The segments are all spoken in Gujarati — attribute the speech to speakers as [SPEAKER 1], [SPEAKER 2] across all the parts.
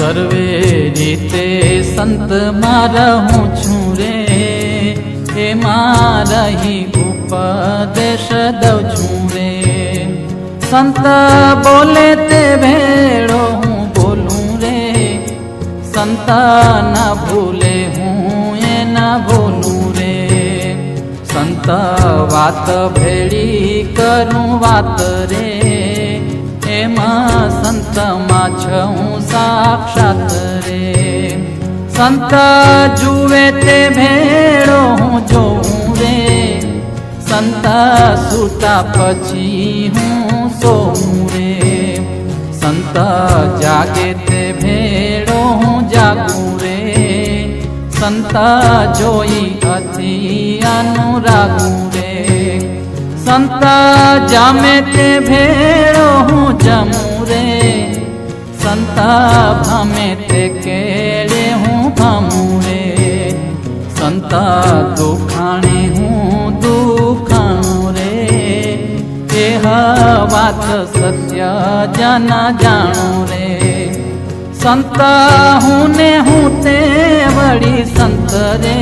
[SPEAKER 1] સર્વે રીતે સંત મારા હું છું રે. એ મારાહી ઉપદેશ દઉં છું રે. સંત બોલે તે ભેળો હું બોલું રે. સંત ના ભૂલે હું એ ના બોલું રે. સંત વાત ભેળી કરું વાત રે. એમાં સંતમાં છું સાક્ષાત રે. સંત જુએ તે ભેળો હું જોઉં રે. સંત સૂતા પછી હું સોઉં રે. સંત જાગે તે ભેળો હું જાગું રે. સંત જોઈ અતિ અનુરાગું રે. સંત જામે તે ભેળો સંત ભમે તે કેળે હું ભમું રે સંત દુખાણે હું દુખાણું રે એ વાત સત્ય જન જાણું રે સંત હું ને હું તે વળી સંત રે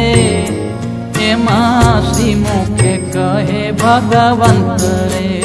[SPEAKER 1] એમાં શ્રી મુખે કહે ભગવંત રે